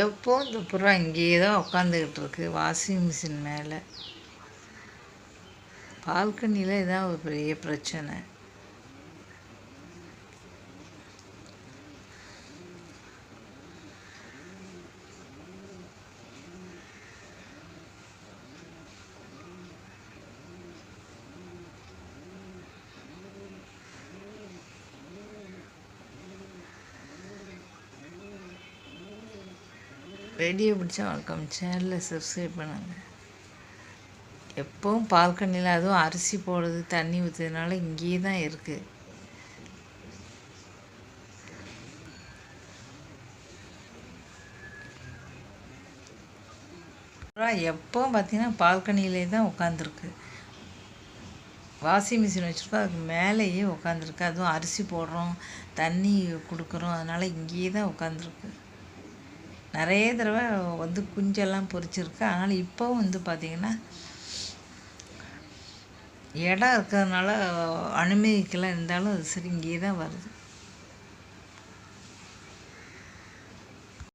எப்போ இந்த புறா இங்கேயே தான் உட்காந்துக்கிட்டு இருக்கு வாஷிங் மிஷின் மேலே. பால்கனியில் இதான் ஒரு பெரிய பிரச்சனை. ரேடியோ பிடிச்சா வணக்கம். சேனலில் சப்ஸ்கிரைப் பண்ணுங்கள் எப்போவும் பால்கனியில் அதுவும் அரிசி போடுறது தண்ணி ஊற்றுறதுனால இங்கேயே தான் இருக்குது எப்போவும் பார்த்தீங்கன்னா பால்கனியிலே தான் உட்காந்துருக்கு வாஷிங் மிஷின் வச்சுருக்கோம் அதுக்கு மேலேயே உட்காந்துருக்கு அதுவும் அரிசி போடுறோம் தண்ணி கொடுக்குறோம் அதனால் இங்கேயே தான் உட்காந்துருக்கு நிறைய தடவை வந்து குஞ்செல்லாம் பொரிச்சிருக்கு ஆனால் இப்போவும் வந்து பார்த்திங்கன்னா இடம் இருக்கிறதுனால அனுமதிக்கலாம் இருந்தாலும் அது சரி இங்கேயே தான் வருது.